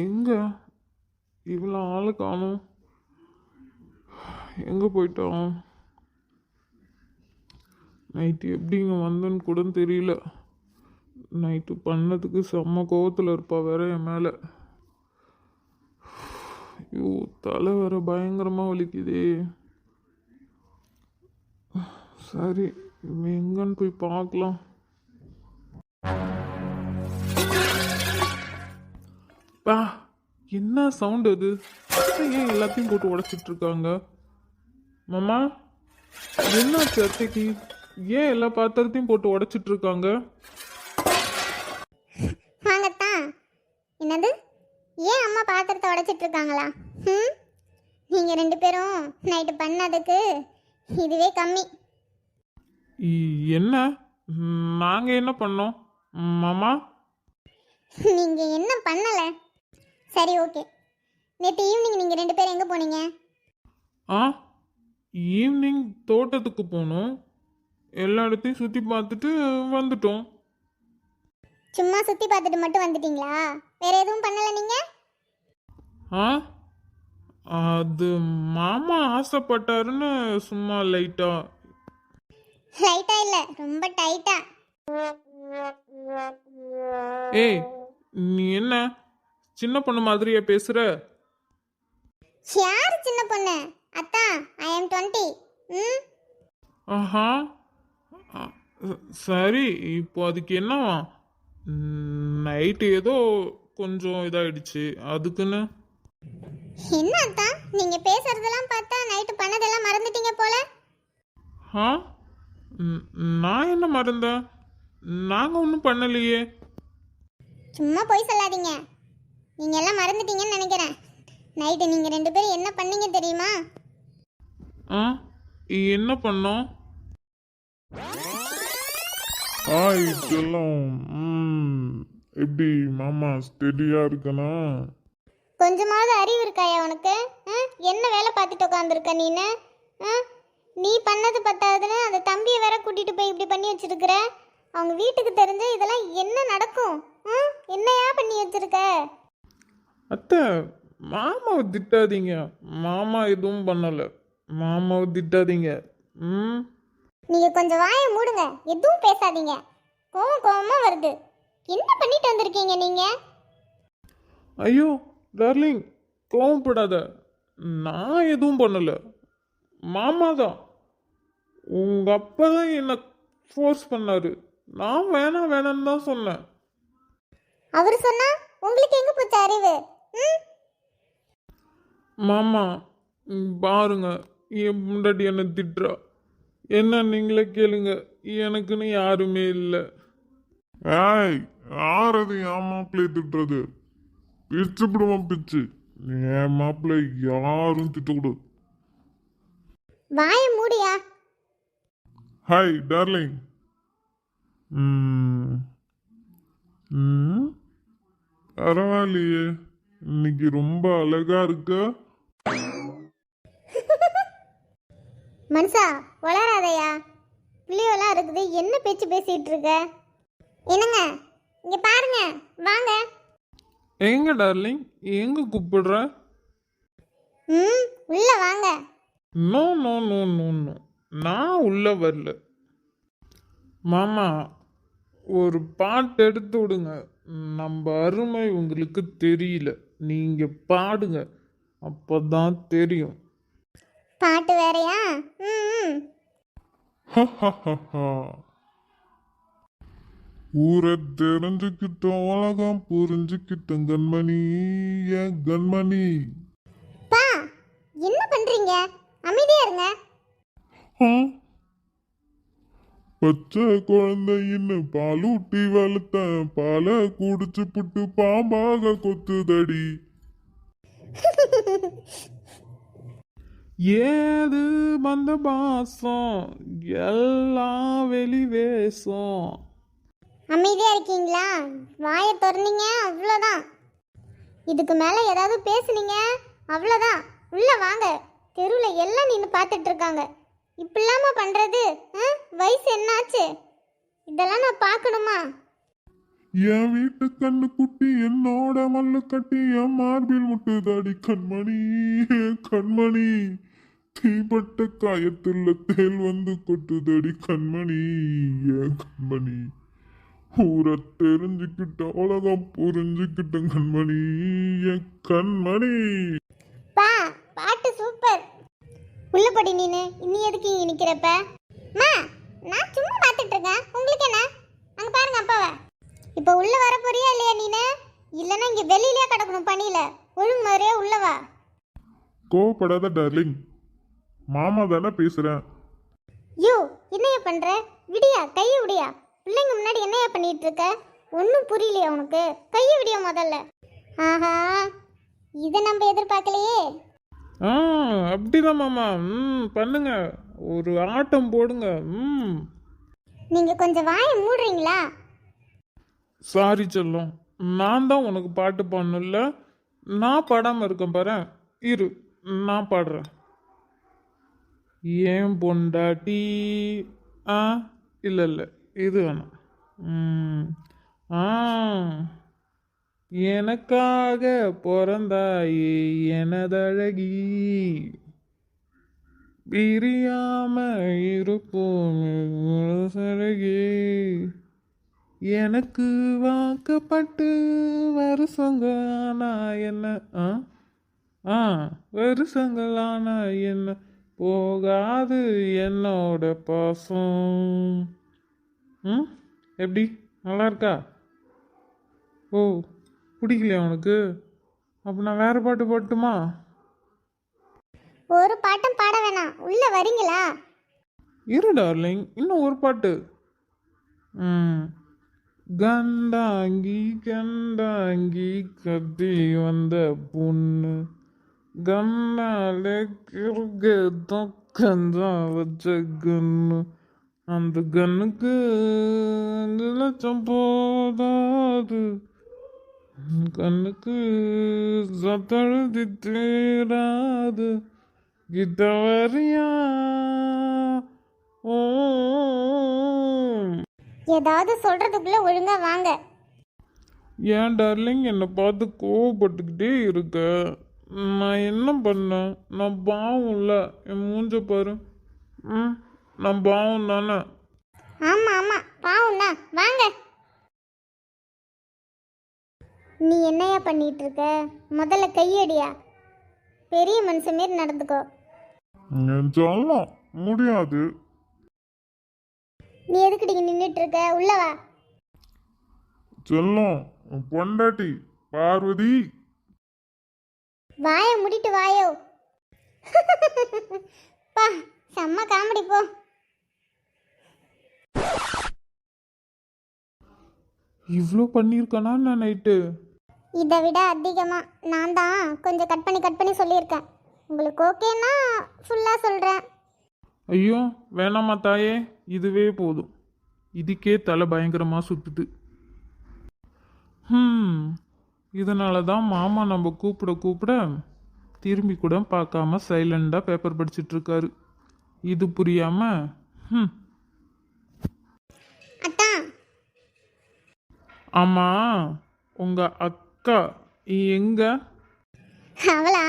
எங்க? இவ்வளோ ஆளை காணும். எங்கே போயிட்டான் நைட்டு எப்படிங்க வந்தேன்னு கூட தெரியல. நைட்டு பண்ணதுக்கு செம்ம கோவத்தில் இருப்பா வேற என் மேலே. ஐயோ தலை வேற பயங்கரமாக வலிக்குதே. சரி இவன் எங்கன்னு போய் பார்க்கலாம். பா என்ன சவுண்ட் அது ஏன் எல்லாத்தையும் போட்டு உடைச்சிட்டு இருக்காங்க மாமா என்னாச்சு அத்தைக்கு? ஏன் எல்லா பாத்திரத்தையும் போட்டு உடைச்சிட்டு இருக்காங்க வாங்கத்தான் என்னது? ஏன் அம்மா பாத்திரத்தை உடைச்சிட்டு இருக்காங்களா ம்? நீங்கள் ரெண்டு பேரும் நைட்டு பண்ணதுக்கு இதுவே கம்மி. என்ன? நாங்க என்ன பண்ணோம்? மாமா? நீங்கள் என்ன பண்ணலை? சரி ஓகே நேற்று ஈவினிங் நீங்கள் ரெண்டு பேரும் எங்கே போனீங்க? ஆ ஈவினிங் தோட்டத்துக்கு போனோம். எல்லா இடத்தையும் சுற்றி பார்த்துட்டு வந்துட்டோம். சும்மா சுற்றி பார்த்துட்டு மட்டும் வந்துட்டீங்களா? வேற எதுவும் பண்ணலை நீங்கள் ஆ அது மாமா ஆசைப்பட்டாருன்னு சும்மா லைட்டா லைட்டாக இல்லை ரொம்ப டைட்டாக ஏய் நீ என்ன? சின்ன பொண்ணு மாதிரியே பேசுற? யார் சின்ன பொண்ணு? அத்தா ஐ எம் டுவெண்ட்டி ம்? ஆஹா. சரி இப்போ அதுக்கு என்னவா நைட்டு ஏதோ கொஞ்சம் இதாயிடுச்சு. அதுக்குன்னு? என்ன அத்தா? நீங்கள் பேசுறதெல்லாம் பார்த்தா நைட்டு பண்ணதெல்லாம் மறந்துட்டீங்க போல? ஆ? நான் என்ன மறந்தேன்? நாங்கள் ஒன்றும் பண்ணலையே. சும்மா போய் சொல்லாதீங்க. நீங்க எல்லாம் மறந்துட்டீங்கன்னு நினைக்கிறேன் நைட்டு நீங்க ரெண்டு பேரும் என்ன பண்ணீங்க தெரியுமா ஆ என்ன பண்ணோம் ஹாய் செல்லம் ம் எப்படி மாமா ஸ்டெடியாக இருக்கனா கொஞ்சமாவது அறிவு இருக்காயா உனக்கு ஆ? என்ன வேலை பார்த்துட்டு உட்காந்துருக்க நீனு ஆ? நீ பண்ணது பத்தாதுன்னு அந்த தம்பியை வேற கூட்டிட்டு போய் இப்படி பண்ணி வச்சிருக்கிற அவங்க வீட்டுக்கு தெரிஞ்சு இதெல்லாம் என்ன நடக்கும் ஆ? என்னையா பண்ணி வச்சிருக்க அத்தை மாமாவை திட்டாதீங்க. மாமா எதுவும் பண்ணலை. மாமாவை திட்டாதீங்க. ம்? நீங்க கொஞ்சம் வாயை மூடுங்க. எதுவும் பேசாதீங்க. கோவம் கோவமா வருது. என்ன பண்ணிட்டு வந்திருக்கீங்க நீங்க? ஐயோ டார்லிங் கோவப்படாத. நான் எதுவும் பண்ணலை. மாமா தான். உங்கள் அப்பா தான் என்னை ஃபோர்ஸ் பண்ணாரு. நான் வேணாம் வேணாம்னு தான் சொன்னேன். அவர் சொன்னா உங்களுக்கு எங்க போச்சு அறிவு? மாமா பாருங்க. என் முன்னாடி என்னை திட்டுறா என்ன நீங்களே கேளுங்க. எனக்குன்னு யாருமே இல்லை. ஏய் யார் அது என் மாப்பிள்ளை திட்டுறது? பிச்சு. விடுவோம் பிச்சு என் மாப்பிள்ளை யாரும் திட்டக்கூடாது. வாயை மூடியா? Hi darling. ம் ம் பரவாயில்லையே. இன்னைக்கு ரொம்ப அழகா இருக்க? மனுஷா வளராதையா. புளியோலாம் இருக்குது. என்ன பேச்சு பேசிட்டு இருக்க? என்னங்க? இங்க பாருங்க. வாங்க. எங்க டார்லிங்? எங்க கூப்பிடுற? ம் உள்ள வாங்க. No no no no no. நான் உள்ள வரல. மாமா ஒரு பாட்டு எடுத்து விடுங்க. நம்ம அருமை உங்களுக்கு தெரியல. நீங்க பாடுங்க. அப்பதான் தெரியும். பாட்டு வேறயா. ஊரை தெரிஞ்சுக்கிட்டோம் உலகம் புரிஞ்சுக்கிட்டோம் கண்மணி. ஏன் கண்மணி. பா என்ன பண்றீங்க? அமைதியா இருங்க? பச்சை குழந்தையின்னு பாலூட்டி வளர்த்தேன் பாலை குடிச்சு புட்டு பாம்பாக கொத்துதடி. ஏது வந்த பாசம்? எல்லாம் வெளி வெளிவேசம் அமைதியா இருக்கீங்களா? வாயை திறந்தீங்க அவ்வளோதான் இதுக்கு மேலே ஏதாவது பேசுனீங்க அவ்வளோதான் உள்ள வாங்க. தெருவில் எல்லாம் நின்று பார்த்துட்டு இருக்காங்க. இப்படிலாமா பண்ணுறது வயசு என்னாச்சு? இதெல்லாம் நான் பார்க்கணுமா? என் வீட்டு கண்ணு குட்டி என்னோட மல்லு கட்டி என் மார்பில் முட்டுதாடி கண்மணி கண்மணி. தீப்பட்ட காயத்துல தேல் வந்து கொட்டுதடி கண்மணி ஏன் கண்மணி. ஊரை தெரிஞ்சுக்கிட்ட உலகம் புரிஞ்சுக்கிட்ட கண்மணி என் கண்மணி. பா பாட்டு சூப்பர். உள்ள படி நீனு. இன்னி எதுக்கு இங்க நிக்கிறப்ப? மா நான் சும்மா பார்த்துட்டு இருக்கேன். உங்களுக்கு என்ன? அங்க பாருங்க அப்பாவை. இப்போ உள்ள வர போறியா இல்லையா நீனு? இல்லைன்னா இங்க வெளியிலே கிடக்கணும் பனியில ஒழுங்கு மாதிரியே உள்ள வா. கோவப்படாத டார்லிங் மாமா தானே பேசுறேன். யோ என்னைய பண்ற? விடியா கையை விடியா. பிள்ளைங்க முன்னாடி என்னையா பண்ணிட்டு இருக்க? ஒன்றும் புரியலையா உனக்கு? கையை விடியா முதல்ல. ஆஹா இதை நம்ம எதிர்பார்க்கலையே. ஆ அப்படிதான் மாமா. ம் பண்ணுங்க. ஒரு ஆட்டம் போடுங்க. ம். நீங்க கொஞ்சம் வாயை மூடுறீங்களா? சாரி செல்லம். நான் தான் உனக்கு பாட்டு பாடணும்ல. நான் பாடாமல் இருக்கேன் பாரு. இரு நான் பாடுறேன். ஏன் பொண்டாட்டி? ஆ இல்லை இல்லை. இது வேணாம். ஆ. எனக்காக பிறந்தாயே எனதழகி. பிரியாம இருப்போம் சரகே எனக்கு வாக்கப்பட்டு வருஷங்களானா என்ன? ஆ? ஆ வருஷங்களானா என்ன? போகாது என்னோட பாசம். ம்? எப்படி? நல்லா இருக்கா? ஓ. பிடிக்கலையா உனக்கு? அப்போ நான் வேறு பாட்டு பாட்டுமா ஒரு பாட்டும் பாட வேணாம். உள்ள வரீங்களா? இரு டார்லிங் இன்னும் ஒரு பாட்டு. ம். கண்டாங்கி கண்டாங்கி கத்தி வந்த பொண்ணு. கண்ணால கிருக தொக்கஞ்சா வச்ச கண்ணு. அந்த கண்ணுக்கு அஞ்சு லட்சம் போதாது. கண்ணுக்கு சத்தழுதி தேராது கிட்ட வரியா ஓ. ஏதாவது சொல்றதுக்குள்ள ஒழுங்கா வாங்க. ஏன் டார்லிங் என்னை பார்த்து கோவப்பட்டுக்கிட்டே இருக்க? நான் என்ன பண்ணேன்? நான் பாவம்ல என் மூஞ்ச பாரு. ம் நான் பாவம் தானே? ஆமா ஆமா. பாவம்னா வாங்க. நீ என்னையா பண்ணிட்டு இருக்க முதல்ல கையடியா? பெரிய மனுஷன் மாரி நடந்துக்கோ. என் சொல்லம் முடியாது. நீ எதுக்குடி நின்றுட்டு இருக்க உள்ள வா. செல்லம் உன் பொண்டாட்டி பார்வதி. வாயை முடிட்டு வாயோ. பா செம்ம காமெடி போ. இவ்வளோ பண்ணியிருக்கானா நான் நைட்டு? இதை விட அதிகமாக நான் தான் கொஞ்சம் கட் பண்ணி கட் பண்ணி சொல்லியிருக்கேன். உங்களுக்கு ஓகேன்னா ஃபுல்லாக சொல்கிறேன் ஐயோ வேணாமா தாயே? இதுவே போதும். இதுக்கே தலை பயங்கரமாக சுத்துது. ம் இதனால தான் மாமா நம்ம கூப்பிட கூப்பிட திரும்பி கூட பார்க்காம சைலண்டாக பேப்பர் படிச்சிட்டு இருக்காரு. இது புரியாம ம் ஆமாம் உங்கள் அக்கா எங்க? அவளா?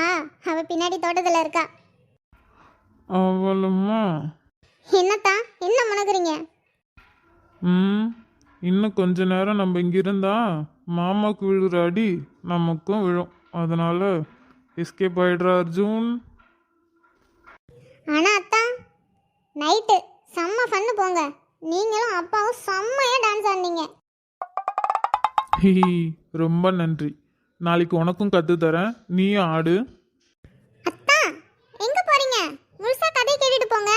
அவள் பின்னாடி தோட்டத்தில் இருக்கா. அவளுமா? என்னத்தான் என்ன முனகுறீங்க ம் இன்னும் கொஞ்ச நேரம் நம்ம இங்கே இருந்தா மாமாவுக்கு விழுற அடி நமக்கும் விழும். அதனால எஸ்கேப் ஆயிடுறா அர்ஜுன். ஆனால் அத்தான் நைட்டு செம்ம ஃபன்னு போங்க. நீங்களும் அப்பாவும் செம்மையாக டான்ஸ் ஆடினீங்க. ரொம்ப நன்றி. நாளைக்கு உனக்கும் கற்று தரேன். நீயும் ஆடு. அத்தா எங்கே போகிறீங்க முழுசாக கதை கேட்டுட்டு போங்க.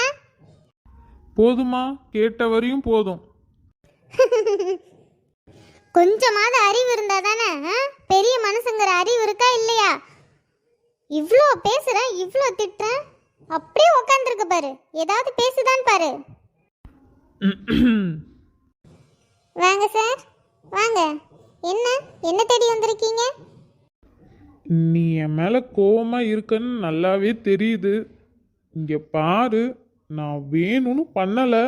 போதுமா? கேட்ட வரையும் போதும். கொஞ்சமாவது அறிவு இருந்தா தானே? பெரிய மனுஷங்கிற அறிவு இருக்கா இல்லையா? இவ்வளோ பேசுறேன் இவ்வளோ திட்டுறேன் அப்படியே உக்காந்துருக்கு பாரு. ஏதாவது பேசுதான் பாரு. வாங்க சார் வாங்க. என்ன? என்ன தேடி வந்திருக்கீங்க? நீ என் மேலே கோவமாக இருக்கன்னு நல்லாவே தெரியுது. இங்கே பாரு நான் வேணும்னு பண்ணலை.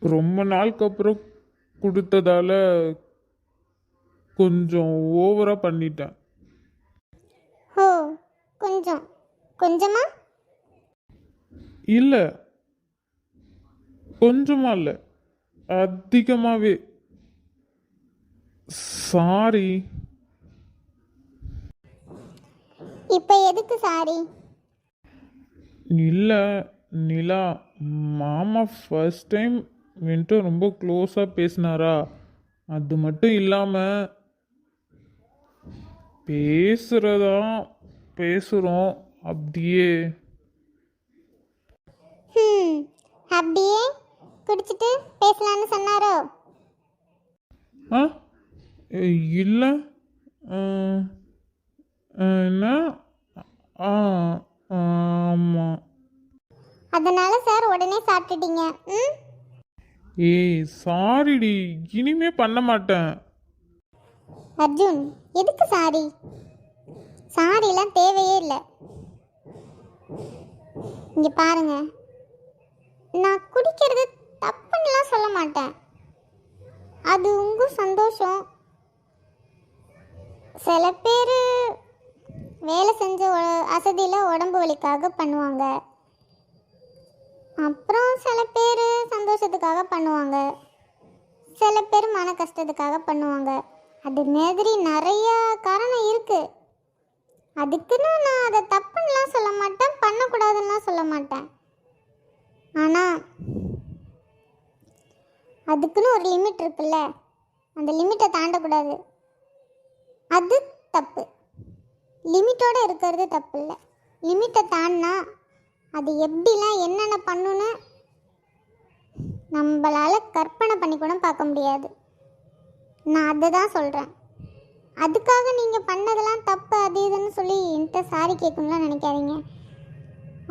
ரொம்ப நாளுக்கு அப்புறம் கொடுத்ததால கொஞ்சம் ஓவராக பண்ணிட்டேன். ஓ கொஞ்சம். கொஞ்சமா? இல்லை கொஞ்சமா இல்லை. அதிகமாகவே சாரி. இப்போ எதுக்கு சாரி? இல்லை நிலா மாமா ஃபர்ஸ்ட் டைம் வந்துட்டு ரொம்ப க்ளோஸாக பேசினாரா? அது மட்டும் இல்லாமல் பேசுகிறதா பேசுகிறோம் அப்படியே. அப்படியே குடிச்சிட்டு பேசலான்னு சொன்னாரோ? ஆ? இல்லை. என்ன ஆ ஆமாம் அதனால சார் உடனே சாப்பிட்டுட்டீங்க. ம்? ஏய் சாரிடி. இனிமே பண்ண மாட்டேன். அர்ஜுன் எதுக்கு சாரி? சாரிலாம் தேவையே இல்லை. இங்க பாருங்க நான் குடிக்கிறது தப்புன்னுலாம் சொல்ல மாட்டேன் அது உங்க சந்தோஷம் சில பேர் வேலை செஞ்ச அசதியில் உடம்பு வலிக்காக பண்ணுவாங்க. அப்புறம் சில பேர் சந்தோஷத்துக்காக பண்ணுவாங்க. சில பேர் மன கஷ்டத்துக்காக பண்ணுவாங்க. அது மாதிரி நிறைய காரணம் இருக்குது அதுக்குன்னு நான் அதை தப்புன்னுலாம் சொல்ல மாட்டேன் பண்ணக்கூடாதுன்னுலாம் சொல்ல மாட்டேன். ஆனால் அதுக்குன்னு ஒரு லிமிட் இருக்குல்ல? அந்த லிமிட்டை தாண்டக்கூடாது. அது தப்பு. லிமிட்டோடு இருக்கிறது தப்பு இல்லை லிமிட்டை தாண்டினா அது எப்படிலாம் என்னென்ன பண்ணுன்னு நம்மளால் கற்பனை பண்ணி கூட பார்க்க முடியாது. நான் அதை தான் சொல்கிறேன் அதுக்காக நீங்கள் பண்ணதெல்லாம் தப்பு அது இதுன்னு சொல்லி என்கிட்ட சாரி கேட்கணும்லாம் நினைக்காதீங்க.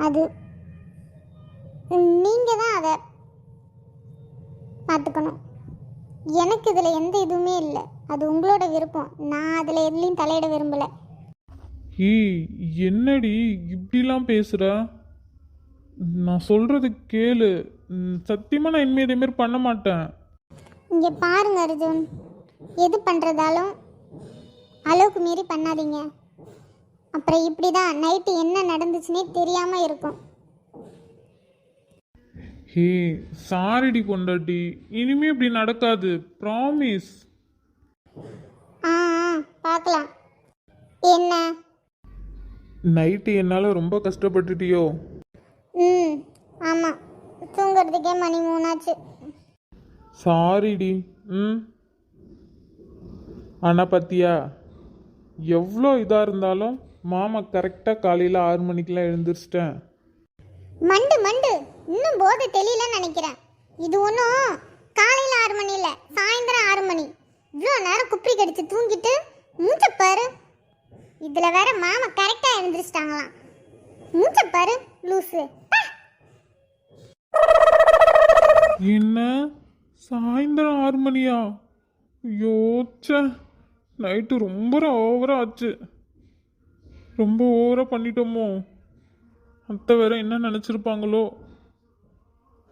அது நீங்கள் தான் அதை பார்த்துக்கணும். எனக்கு இதில் எந்த இதுவுமே இல்லை. அது உங்களோட விருப்பம். நான் அதில் எதுலேயும் தலையிட விரும்பலை. ஏய் என்னடி இப்படிலாம் பேசுகிற நான் சொல்கிறது கேளு. ம், சத்தியமா நான் இனிமேல் இதேமாரி பண்ண மாட்டேன். இங்கே பாருங்க அர்ஜுன். எது பண்ணுறதாலும் அளவுக்கு மீறி பண்ணாதீங்க. அப்புறம் இப்படி தான் நைட்டு என்ன நடந்துச்சுன்னே தெரியாமல் இருக்கும். ஹே சாரிடி பொண்டாட்டி. இனிமே இப்படி நடக்காது. ப்ராமிஸ் ஆ பார்க்கலாம் என்ன? நைட்டு என்னால் ரொம்ப கஷ்டப்பட்டுட்டியோ? ம் ஆமாம் தூங்குறதுக்கே மணி மூணாச்சு. சாரிடி ம்? ஆனால் பத்தியா எவ்வளோ இதாக இருந்தாலும் மாமா கரெக்டாக காலையில் ஆறு மணிக்கெலாம் எழுந்திரிச்சிட்டேன். மண்டு மண்டு. இன்னும் போதை தெரியலன்னு நினைக்கிறேன். இது ஒன்றும் காலையில் ஆறு மணி இல்லை சாயந்தரம் ஆறு மணி. இவ்வளோ நேரம் குப்பி கடிச்சு தூங்கிட்டு மூச்ச பாரு. இதில் வேற மாமா கரெக்டாக எழுந்திரிச்சிட்டாங்களாம். மூச்ச பாரு லூசு. என்ன? சாயந்தரம் ஆறு மணியா? யோச்ச நைட்டு ரொம்ப ஓவராக ஆச்சு. ரொம்ப ஓவராக பண்ணிட்டோமோ? அத்தை வேற என்ன நினச்சிருப்பாங்களோ?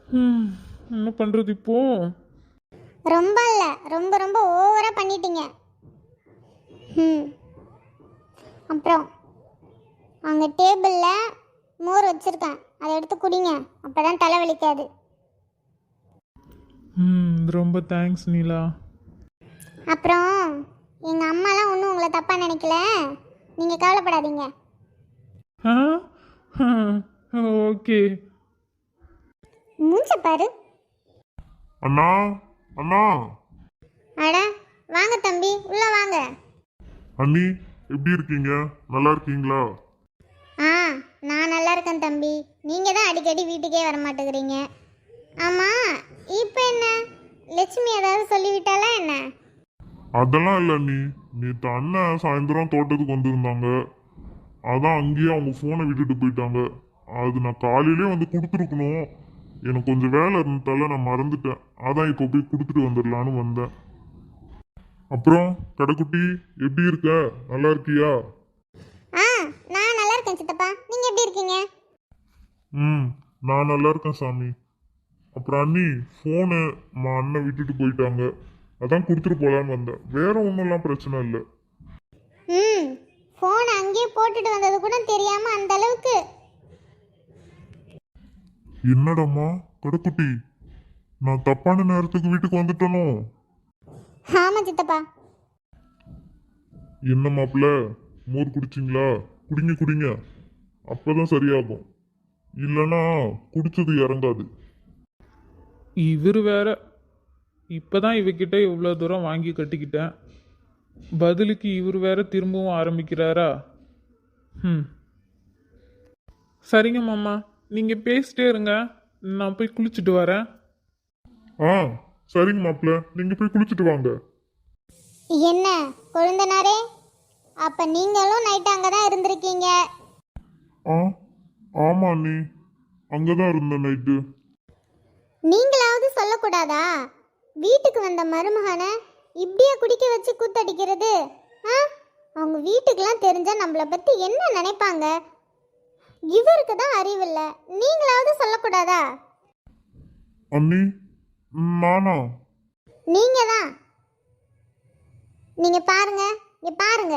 ம், என்ன பண்ணுறது இப்போது ரொம்ப இல்லை. ரொம்ப ரொம்ப ஓவராக பண்ணிட்டீங்க. ம் அப்புறம் அங்கே டேபிளில் மோர் வச்சுருக்கேன். அதை எடுத்து குடிங்க. அப்போ தான் தலைவலிக்காது ம் ரொம்ப தேங்க்ஸ் நீலா. அப்புறம் எங்கள் அம்மாலாம் ஒன்றும் உங்களை தப்பாக நினைக்கல. நீங்கள் கவலைப்படாதீங்க. ஆ ஓகே. மூஞ்ச பாரு. அண்ணா அண்ணா அட வாங்க தம்பி உள்ளே வாங்க. அண்ணி எப்படி இருக்கீங்க? நல்லா இருக்கீங்களா? ஆ நான் நல்லா இருக்கேன் தம்பி. நீங்கள் தான் அடிக்கடி வீட்டுக்கே வர மாட்டேங்கிறீங்க. ஆமாம் இப்போ என்ன? லட்சுமி ஏதாவது சொல்லிவிட்டாலா என்ன? அதெல்லாம் இல்லை அண்ணி. நேற்று அண்ணன் சாயந்தரம் தோட்டத்துக்கு வந்திருந்தாங்க. அதான் அங்கேயே அவங்க ஃபோனை விட்டுட்டு போயிட்டாங்க. அது நான் காலையிலே வந்து கொடுத்துருக்கணும். எனக்கு கொஞ்சம் வேலை இருந்ததால நான் மறந்துட்டேன். அதான் இப்போ போய் கொடுத்துட்டு வந்துடலான்னு வந்தேன். அப்புறம் கடைக்குட்டி எப்படி இருக்க? நல்லா இருக்கியா? ஆ நான் நல்லா இருக்கேன் சித்தப்பா. நீங்க எப்படி இருக்கீங்க? ம் நான் நல்லா இருக்கேன் சாமி. அப்புறம் அண்ணி ஃபோனு மா அண்ணன் விட்டுட்டு போயிட்டாங்க. அதான் கொடுத்துட்டு போலான்னு வந்தேன். வேற ஒன்றும்லாம் பிரச்சனை இல்லை. ம் ஃபோன் அங்கேயே போட்டுட்டு வந்தது கூட தெரியாம அந்த அளவுக்கு. என்னடம்மா கடைக்குட்டி? நான் தப்பான நேரத்துக்கு வீட்டுக்கு வந்துட்டனோ? ஆமா சித்தப்பா. என்ன மாப்பிள்ள மோர் குடிச்சிங்களா? குடிங்க குடிங்க. அப்பதான் சரியாகும். இல்லைன்னா குடிச்சது இறங்காது. இவர் வேற. இப்பதான் இவகிட்ட இவ்வளோ தூரம் வாங்கி கட்டிக்கிட்டேன். பதிலுக்கு இவர் வேற திரும்பவும் ஆரம்பிக்கிறாரா? ம் சரிங்க மாமா. நீங்கள் பேசிட்டே இருங்க. நான் போய் குளிச்சுட்டு வரேன். ஆ சரிங்க மாப்பிள்ள. நீங்க போய் குளிச்சுட்டு வாங்க. என்ன கொழுந்தனாரே? அப்ப நீங்களும் நைட் அங்கே தான் இருந்திருக்கீங்க. ஆ ஆமா அண்ணி. அங்கதான் இருந்தேன் நைட்டு நீங்களாவது சொல்லக்கூடாதா? வீட்டுக்கு வந்த மருமகனை இப்படியே குடிக்க வச்சு கூத்தடிக்கிறது? ஆ அவங்க வீட்டுக்கெல்லாம் தெரிஞ்சா நம்மளை பத்தி என்ன நினைப்பாங்க? இவருக்கு தான் அறிவில்லை நீங்களாவது சொல்லக்கூடாதா? அண்ணி நானா? நீங்க தான். நீங்க பாருங்க இங்க பாருங்க.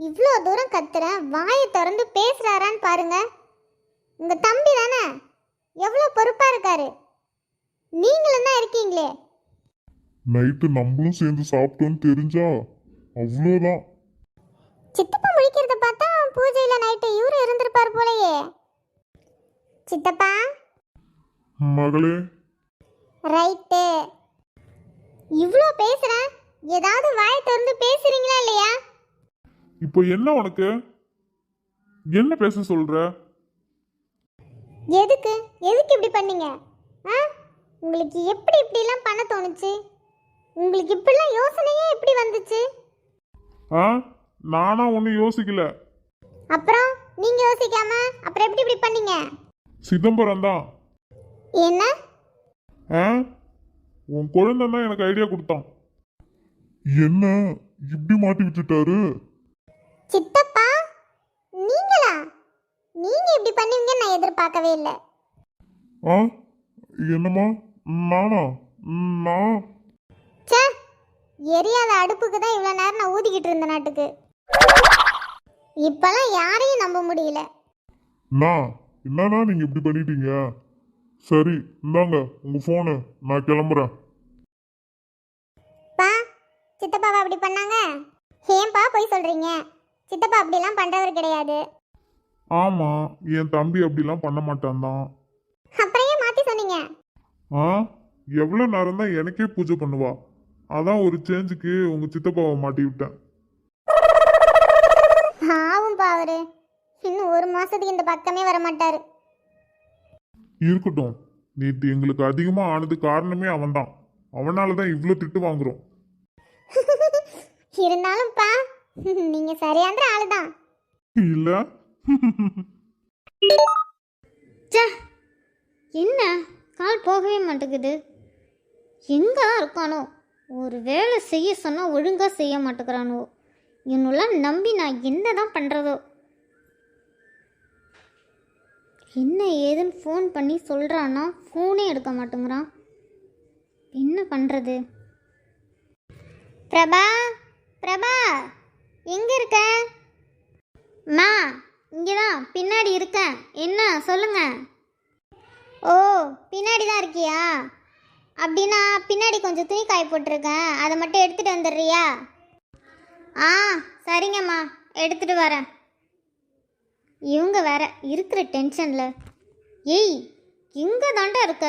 இவ்வளோ தூரம் கத்துறேன் வாயை திறந்து பேசுறாரான்னு பாருங்க. உங்க தம்பி தானே? எவ்வளோ பொறுப்பா இருக்காரு? நீங்களும் தான் இருக்கீங்களே. நைட்டு நம்மளும் சேர்ந்து சாப்பிட்டோன்னு தெரிஞ்சா அவ்வளோதான் சித்தப்பா முழிக்கிறத பார்த்தா பூஜையில நைட்டு இவரு இருந்திருப்பார் போலயே. சித்தப்பா? மகளே. ரைட்டு இவ்வளோ பேசுறேன் ஏதாவது வாயை திறந்து பேசுறீங்களா இல்லையா? இப்போ என்ன உனக்கு? என்ன பேச சொல்ற? எதுக்கு? எதுக்கு இப்படி பண்ணீங்க? ஆ? உங்களுக்கு எப்படி இப்படிலாம் பண்ண தோணுச்சு? உங்களுக்கு இப்படிலாம் யோசனையே எப்படி வந்துச்சு? ஆ? நானா ஒன்றும் யோசிக்கல. அப்புறம் நீங்க யோசிக்காம அப்புறம் எப்படி இப்படி பண்ணீங்க? சிதம்பரம் தான். என்ன? ஆ? உன் குழந்தை தான் எனக்கு ஐடியா கொடுத்தான். என்ன? இப்படி மாட்டி வச்சுட்டாரு? சித்தப்பா நீங்களா? நீங்க இப்படி பண்ணுவீங்கன்னு நான் எதிர்பார்க்கவே இல்லை. ஆ? என்னம்மா? நானா? நான்? ச்சே! எரியாத அடுப்புக்கு தான் இவ்வளோ நேரம் நான் ஊதிக்கிட்டு இருந்த நாட்டுக்கு. இப்பெல்லாம் யாரையும் நம்ப முடியல. நான் என்னண்ணா நீங்க இப்படி பண்ணிட்டீங்க? சரி இந்தாங்க உங்க ஃபோனு நான் கிளம்புறேன். பா சித்தப்பாவை அப்படி பண்ணாங்க? ஏன்பா போய் சொல்றீங்க? சித்தப்பா அப்படிலாம் பண்றவர் கிடையாது. ஆமாம் என் தம்பி அப்படிலாம் பண்ண மாட்டான் தான் அப்புறம் ஏன் மாத்தி சொன்னீங்க? ஆ எவ்வளோ நேரம் தான் எனக்கே பூஜை பண்ணுவா. அதான் ஒரு சேஞ்சுக்கு உங்கள் சித்தப்பாவை மாட்டி விட்டேன் அவரு இன்னும் ஒரு மாசத்துக்கு இந்த பக்கமே வர மாட்டாரு இருக்கட்டும். நேற்று எங்களுக்கு அதிகமாக ஆனது காரணமே அவன்தான். அவனால தான் இவ்வளோ திட்டு வாங்குறோம். இருந்தாலும் பா நீங்க சரியாந்திர ஆளுதான். இல்லை. என்ன? கால் போகவே மாட்டேங்குது. எங்கே இருக்கானோ? ஒரு வேலை செய்ய சொன்னால் ஒழுங்காக செய்ய மாட்டேங்கிறானோ? இவனெல்லாம் நம்பி நான் என்ன தான் பண்ணுறதோ என்ன ஏதுன்னு ஃபோன் பண்ணி சொல்கிறான்னா ஃபோனே எடுக்க மாட்டேங்கிறான். என்ன பண்ணுறது பிரபா பிரபா எங்கே இருக்க? மா இங்கே தான் பின்னாடி இருக்கேன். என்ன சொல்லுங்கள் ஓ பின்னாடி தான் இருக்கியா? அப்படின்னா பின்னாடி கொஞ்சம் துணி காய போட்டிருக்கேன். அதை மட்டும் எடுத்துகிட்டு வந்துடுறியா? ஆ சரிங்கம்மா. எடுத்துட்டு வரேன். இவங்க வேற இருக்கிற டென்ஷனில் ஏய் இங்கே தாண்டா இருக்க.